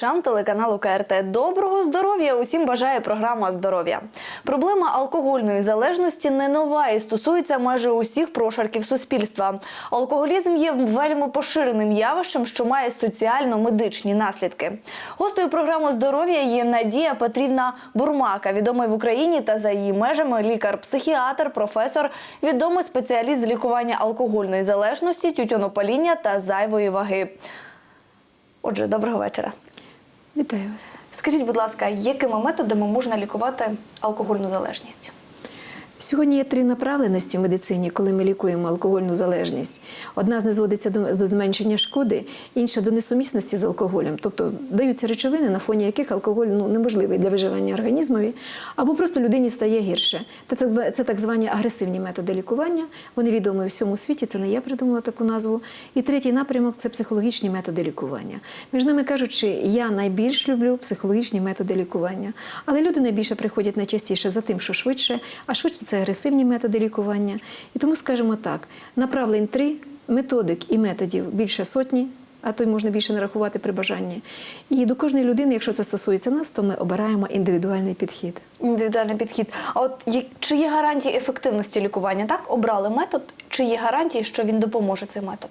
глядачам телеканалу КРТ. Доброго здоров'я! Усім бажає програма здоров'я. Проблема алкогольної залежності не нова і стосується майже усіх прошарків суспільства. Алкоголізм є вельми поширеним явищем, що має соціально-медичні наслідки. Гостею програми здоров'я є Надія Петрівна Бурмака, відомий в Україні та за її межами лікар-психіатр, професор, відомий спеціаліст з лікування алкогольної залежності, тютюнопаління та зайвої ваги. Отже, доброго вечора. Вітаю вас. Скажіть, будь ласка, якими методами можна лікувати алкогольну залежність? Сьогодні є три направленості в медицині, коли ми лікуємо алкогольну залежність. Одна з них зводиться до, зменшення шкоди, інша до несумісності з алкоголем. Тобто даються речовини, на фоні яких алкоголь ну, неможливий для виживання організмові, або просто людині стає гірше. Та це, це так звані агресивні методи лікування. Вони відомі у всьому світі, це не я придумала таку назву. І третій напрямок це психологічні методи лікування. Між нами кажучи, я найбільш люблю психологічні методи лікування. Але люди найбільше приходять найчастіше за тим, що швидше, а швидше це агресивні методи лікування. І тому, скажімо так, направлень три, методик і методів більше сотні. А то й можна більше нарахувати при бажанні. І до кожної людини, якщо це стосується нас, то ми обираємо індивідуальний підхід. Індивідуальний підхід. А от чи є гарантії ефективності лікування? Так, обрали метод, чи є гарантії, що він допоможе цей метод?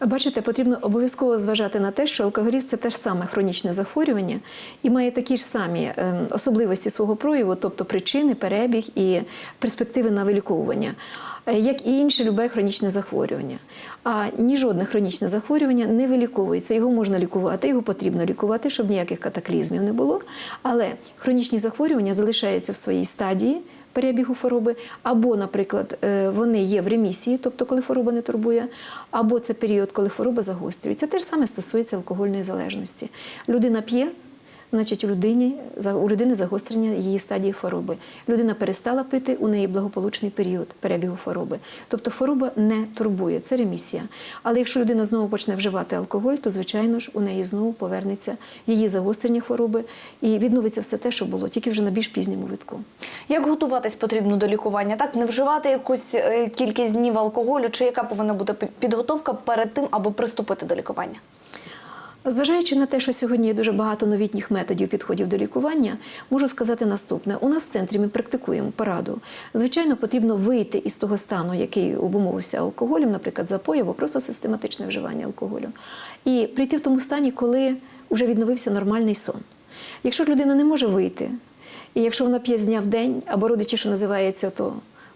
Бачите, потрібно обов'язково зважати на те, що алкоголізм це теж саме хронічне захворювання і має такі ж самі ем, особливості свого прояву, тобто причини, перебіг і перспективи на виліковування, е, як і інше любе хронічне захворювання. А ні жодне хронічне захворювання не виліковується. Його можна лікувати, його потрібно лікувати, щоб ніяких катаклізмів не було. Але хронічні захворювання залишаються в своїй стадії перебігу хвороби, або, наприклад, е, вони є в ремісії, тобто коли хвороба не турбує, або це період, коли хвороба загострюється. Те ж саме стосується алкогольної залежності. Людина п'є. Значить, у людині за- у людини загострення її стадії хвороби. Людина перестала пити, у неї благополучний період перебігу хвороби. Тобто хвороба не турбує, це ремісія. Але якщо людина знову почне вживати алкоголь, то звичайно ж у неї знову повернеться її загострення хвороби і відновиться все те, що було, тільки вже на більш пізньому витку. Як готуватись потрібно до лікування? Так, не вживати якусь е, кількість днів алкоголю, чи яка повинна бути пі- підготовка перед тим, аби приступити до лікування? Зважаючи на те, що сьогодні є дуже багато новітніх методів підходів до лікування, можу сказати наступне: у нас в центрі ми практикуємо пораду. Звичайно, потрібно вийти із того стану, який обумовився алкоголем, наприклад, запой або просто систематичне вживання алкоголю, і прийти в тому стані, коли вже відновився нормальний сон. Якщо людина не може вийти, і якщо вона п'є з дня в день, або родичі, що називається, то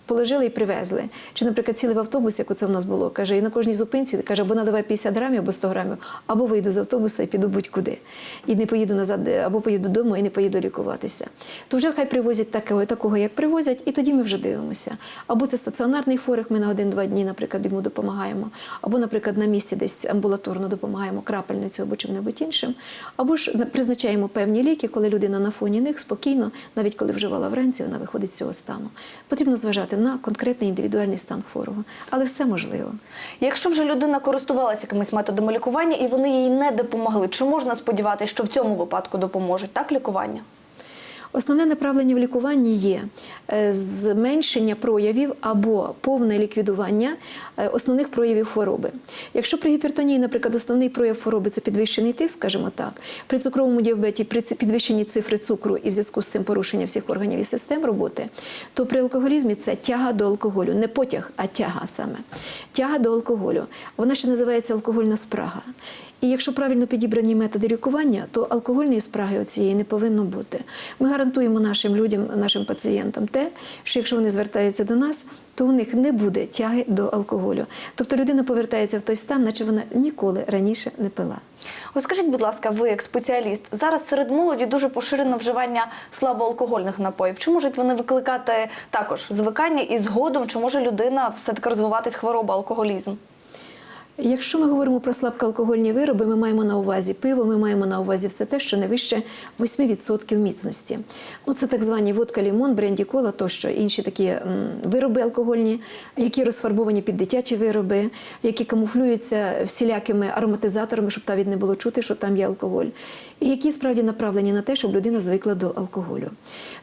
положили і привезли. Чи, наприклад, сіли в автобус, як оце в нас було, каже, і на кожній зупинці каже, або надавай 50 грамів, або 100 грамів, або вийду з автобуса і піду будь-куди. І не поїду назад, або поїду додому і не поїду лікуватися. То вже хай привозять такого, такого, як привозять, і тоді ми вже дивимося. Або це стаціонарний форих, ми на один-два дні, наприклад, йому допомагаємо, або, наприклад, на місці десь амбулаторно допомагаємо крапельницю або чим-небудь іншим, або ж призначаємо певні ліки, коли людина на фоні них спокійно, навіть коли вживала вранці, вона виходить з цього стану. Потрібно зважати на конкретний індивідуальний стан хворого, але все можливо. Якщо вже людина користувалася якимись методами лікування і вони їй не допомогли, чи можна сподіватися, що в цьому випадку допоможуть так лікування? Основне направлення в лікуванні є е, зменшення проявів або повне ліквідування е, основних проявів хвороби. Якщо при гіпертонії, наприклад, основний прояв хвороби це підвищений тиск, скажімо так, при цукровому діабеті, при підвищенні цифри цукру і в зв'язку з цим порушення всіх органів і систем роботи, то при алкоголізмі це тяга до алкоголю, не потяг, а тяга саме. Тяга до алкоголю. Вона ще називається алкогольна спрага. І якщо правильно підібрані методи лікування, то алкогольної спраги оцієї не повинно бути. Ми гарантуємо нашим людям, нашим пацієнтам те, що якщо вони звертаються до нас, то у них не буде тяги до алкоголю. Тобто людина повертається в той стан, наче вона ніколи раніше не пила. От скажіть, будь ласка, ви як спеціаліст, зараз серед молоді дуже поширено вживання слабоалкогольних напоїв. Чи можуть вони викликати також звикання і згодом, чи може людина все-таки розвиватись хвороба алкоголізм? Якщо ми говоримо про слабкоалкогольні вироби, ми маємо на увазі пиво, ми маємо на увазі все те, що не вище 8% міцності. Ну, це так звані водка, лімон, бренді кола тощо інші такі вироби алкогольні, які розфарбовані під дитячі вироби, які камуфлюються всілякими ароматизаторами, щоб навіть не було чути, що там є алкоголь, які справді направлені на те, щоб людина звикла до алкоголю.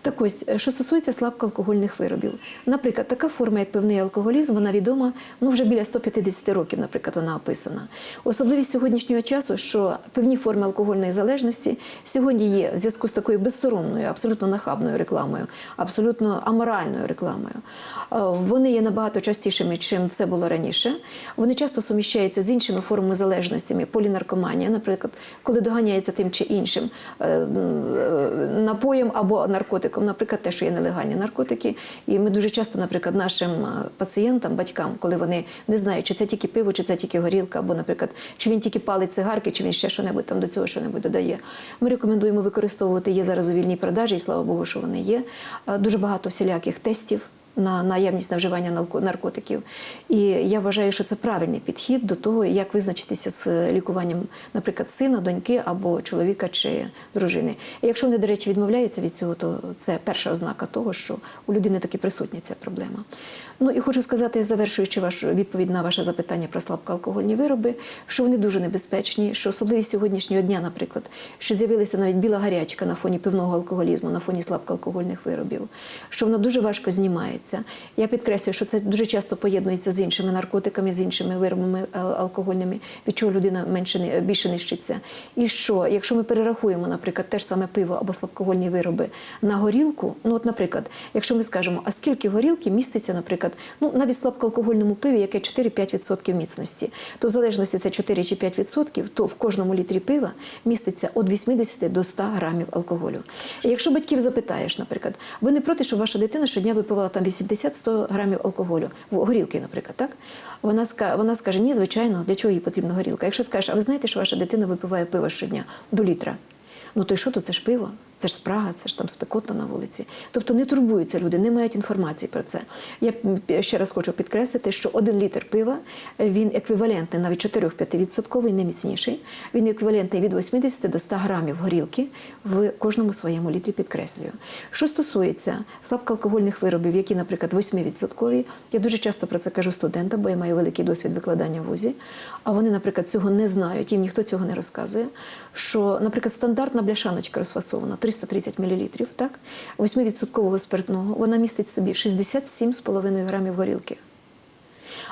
Так ось, що стосується слабкоалкогольних виробів, наприклад, така форма, як пивний алкоголізм, вона відома ну вже біля 150 років, наприклад, вона вона описана. Особливість сьогоднішнього часу, що певні форми алкогольної залежності сьогодні є в зв'язку з такою безсоромною, абсолютно нахабною рекламою, абсолютно аморальною рекламою. Е, Вони є набагато частішими, чим це було раніше. Вони часто суміщаються з іншими формами залежностями, полінаркоманія, наприклад, коли доганяється тим чи іншим е, е, напоєм або наркотиком, наприклад, те, що є нелегальні наркотики. І ми дуже часто, наприклад, нашим е, пацієнтам, батькам, коли вони не знають, чи це тільки пиво, чи це тільки горілка, або, наприклад, чи він тільки палить цигарки, чи він ще що-небудь там до цього що-небудь додає. Ми рекомендуємо використовувати є зараз у вільній продажі, і слава Богу, що вони є. Дуже багато всіляких тестів на наявність на вживання наркотиків. І я вважаю, що це правильний підхід до того, як визначитися з лікуванням, наприклад, сина, доньки або чоловіка чи дружини. І якщо вони, до речі, відмовляються від цього, то це перша ознака того, що у людини таки присутня ця проблема. Ну і хочу сказати, завершуючи вашу відповідь на ваше запитання про слабкоалкогольні вироби, що вони дуже небезпечні, що особливість сьогоднішнього дня, наприклад, що з'явилася навіть біла гарячка на фоні пивного алкоголізму, на фоні слабкоалкогольних виробів, що вона дуже важко знімається. Я підкреслюю, що це дуже часто поєднується з іншими наркотиками, з іншими виробами е, алкогольними, від чого людина менше більше нищиться. І що, якщо ми перерахуємо, наприклад, те ж саме пиво або слабкогольні вироби на горілку, ну от, наприклад, якщо ми скажемо, а скільки горілки міститься, наприклад, ну навіть слабкоалкогольному пиві, яке 4-5% міцності, то в залежності це 4 чи 5%, то в кожному літрі пива міститься від 80 до 100 грамів алкоголю. Якщо батьків запитаєш, наприклад, ви не проти, щоб ваша дитина щодня випивала там 80-100 грамів алкоголю, горілки, наприклад, так? Вона, вона скаже, ні, звичайно, для чого їй потрібна горілка. Якщо скажеш, а ви знаєте, що ваша дитина випиває пиво щодня до літра? Ну то й що то це ж пиво? Це ж спрага, це ж там спекотно на вулиці. Тобто не турбуються люди, не мають інформації про це. Я ще раз хочу підкреслити, що один літр пива він еквівалентний навіть 4-5% не міцніший. Він еквівалентний від 80 до 100 грамів горілки в кожному своєму літрі підкреслюю. Що стосується слабкоалкогольних виробів, які, наприклад, 8%, я дуже часто про це кажу студентам, бо я маю великий досвід викладання в ВУЗі. А вони, наприклад, цього не знають, їм ніхто цього не розказує. Що, наприклад, стандартна бляшаночка розфасована 330 мл, так? 8% спиртного, вона містить в собі 67,5 грамів горілки.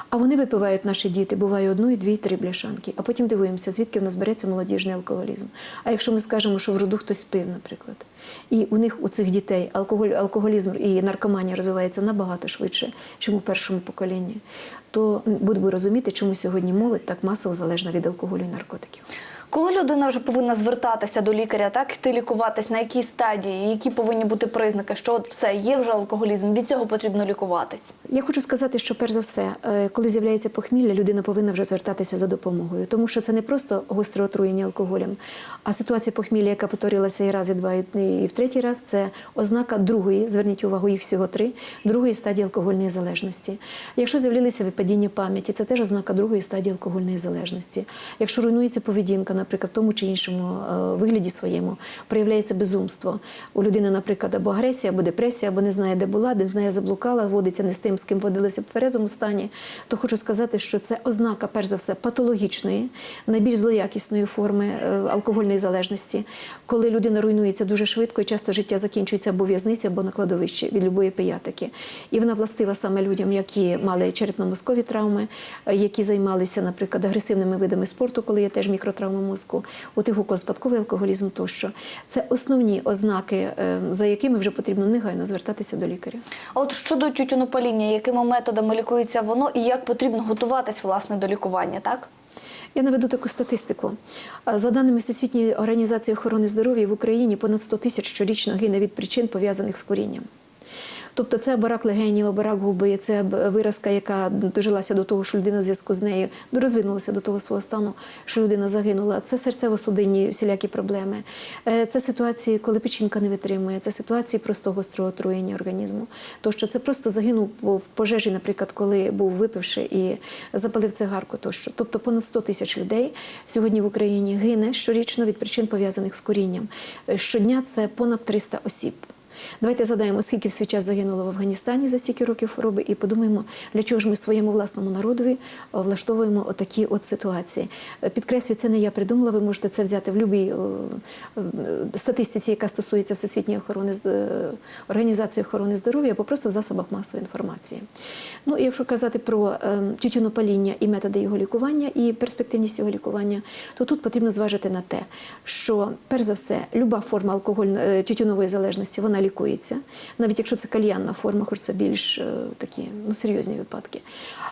А вони випивають наші діти, буває одну, і дві, і три бляшанки. А потім дивуємося, звідки в нас береться молодіжний алкоголізм. А якщо ми скажемо, що в роду хтось пив, наприклад, і у них у цих дітей алкоголь, алкоголізм і наркоманія розвивається набагато швидше, ніж у першому поколінні, то будемо розуміти, чому сьогодні молодь так масово залежна від алкоголю і наркотиків. Коли людина вже повинна звертатися до лікаря, так йти лікуватись, на якій стадії, які повинні бути признаки, що от все є вже алкоголізм, від цього потрібно лікуватись. Я хочу сказати, що перш за все, е, коли з'являється похмілля, людина повинна вже звертатися за допомогою, тому що це не просто гостре отруєння алкоголем, а ситуація похмілля, яка повторилася і раз, і два, і і в третій раз, це ознака другої, зверніть увагу, їх всього три, другої стадії алкогольної залежності. Якщо з'явилися випадіння пам'яті, це теж ознака другої стадії алкогольної залежності. Якщо руйнується поведінка, наприклад, в тому чи іншому е, вигляді своєму, проявляється безумство. У людини, наприклад, або агресія, або депресія, або не знає, де була, де знає, заблукала, водиться не з тим, з ким водилася в тверезому стані, то хочу сказати, що це ознака, перш за все, патологічної, найбільш злоякісної форми е, алкогольної залежності, коли людина руйнується дуже швидко і часто життя закінчується або в'язниці, або на кладовищі від любої пиятики. І вона властива саме людям, які мали черепно-мозкові травми, е, які займалися, наприклад, агресивними видами спорту, коли є теж мікротравма мозку, у тих, у кого спадковий алкоголізм тощо. Це основні ознаки, е, за якими вже потрібно негайно звертатися до лікаря. А от щодо тютюнопаління, якими методами лікується воно і як потрібно готуватись власне до лікування, так? Я наведу таку статистику. За даними Всесвітньої організації охорони здоров'я в Україні понад 100 тисяч щорічно гине від причин пов'язаних з курінням. Тобто це або рак легенів, або рак губи, це виразка, яка дожилася до того, що людина в зв'язку з нею розвинулася до того свого стану, що людина загинула. Це серцево-судинні всілякі проблеми. Е, Це ситуації, коли печінка не витримує, це ситуації просто гострого отруєння організму. Тощо це просто загинув в пожежі, наприклад, коли був випивши і запалив цигарку. Тощо, тобто понад 100 тисяч людей сьогодні в Україні гине щорічно від причин пов'язаних з курінням. Е, Щодня це понад 300 осіб. Давайте згадаємо, скільки в свій час загинуло в Афганістані за стільки років хвороби, і подумаємо, для чого ж ми своєму власному народові е, влаштовуємо отакі от ситуації. Е, Підкреслюю, це не я придумала. Ви можете це взяти в будь-якій статистиці, яка стосується всесвітньої охорони е, організації охорони здоров'я, або просто в засобах масової інформації. Ну якщо казати про е, тютюнопаління і методи його лікування, і перспективність його лікування, то тут потрібно зважити на те, що перш за все, люба форма алкогольної тютюнової залежності вона лікується, навіть якщо це кальянна форма, хоч це більш е, такі ну, серйозні випадки.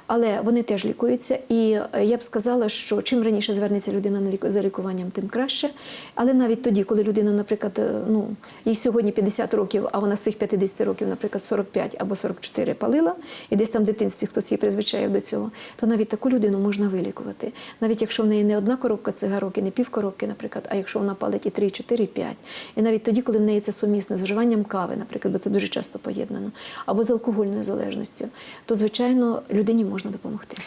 Але вони теж лікуються, і е, я б сказала, що чим раніше звернеться людина за лікуванням, тим краще. Але навіть тоді, коли людина, наприклад, е, ну їй сьогодні 50 років, а вона з цих 50 років, наприклад, 45 або 44 палила, і десь там в дитинстві хтось її призвичаїв до цього, то навіть таку людину можна вилікувати. Навіть якщо в неї не одна коробка цигарок і не пів коробки, наприклад, а якщо вона палить і 3, 4, і 5. І навіть тоді, коли в неї це сумісне з вживанням кави, наприклад, бо це дуже часто поєднано, або з алкогольною залежністю, то звичайно людині можна допомогти.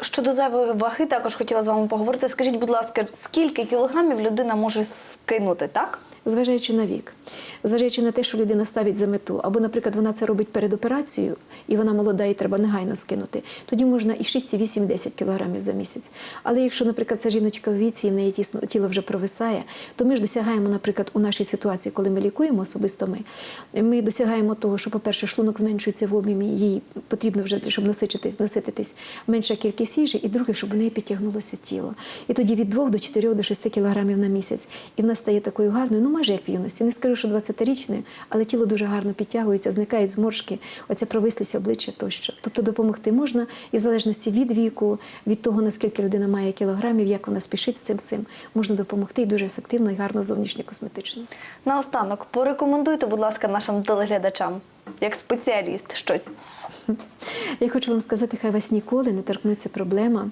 Щодо зайвої ваги, також хотіла з вами поговорити. Скажіть, будь ласка, скільки кілограмів людина може скинути, так? Зважаючи на вік, зважаючи на те, що людина ставить за мету, або, наприклад, вона це робить перед операцією, і вона молода, і треба негайно скинути, тоді можна і 6, і 8, 10 кілограмів за місяць. Але якщо, наприклад, це жіночка в віці, і в неї тісно тіло вже провисає, то ми ж досягаємо, наприклад, у нашій ситуації, коли ми лікуємо особисто ми, ми досягаємо того, що, по-перше, шлунок зменшується в об'ємі, їй потрібно вже, щоб насичитись, насититись менша кількість їжі, і друге, щоб у неї підтягнулося тіло. І тоді від 2 до 4 до 6 кілограмів на місяць. І вона стає такою гарною, ну майже як в юності. Не скажу, що 20-річною, але тіло дуже гарно підтягується, зникають зморшки, оця провислість обличчя тощо. Тобто допомогти можна, і в залежності від віку, від того, наскільки людина має кілограмів, як вона спішить з цим всім, можна допомогти і дуже ефективно і гарно зовнішньо косметично. Наостанок, порекомендуйте, будь ласка, нашим телеглядачам, як спеціаліст, щось. Я хочу вам сказати, хай вас ніколи не торкнеться проблема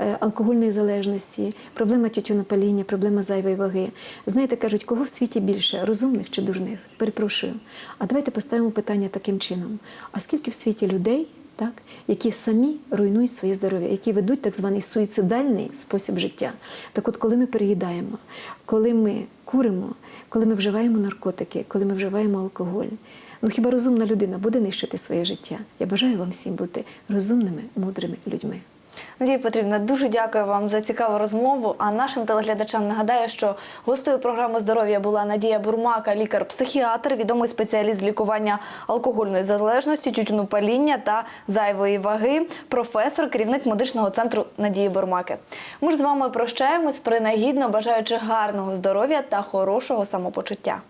е, алкогольної залежності, проблема тютюнопаління, проблема зайвої ваги. Знаєте, кажуть, кого в світі більше розумних чи дурних? Перепрошую. А давайте поставимо питання таким чином: а скільки в світі людей? Так, які самі руйнують своє здоров'я, які ведуть так званий суїцидальний спосіб життя. Так от, коли ми переїдаємо, коли ми куримо, коли ми вживаємо наркотики, коли ми вживаємо алкоголь, ну хіба розумна людина буде нищити своє життя? Я бажаю вам всім бути розумними, мудрими людьми. Надія Петрівна, дуже дякую вам за цікаву розмову. А нашим телеглядачам нагадаю, що гостею програми здоров'я була Надія Бурмака, лікар-психіатр, відомий спеціаліст з лікування алкогольної залежності, тютюнопаління та зайвої ваги, професор, керівник медичного центру Надії Бурмаки. Ми ж з вами прощаємось принагідно, бажаючи гарного здоров'я та хорошого самопочуття.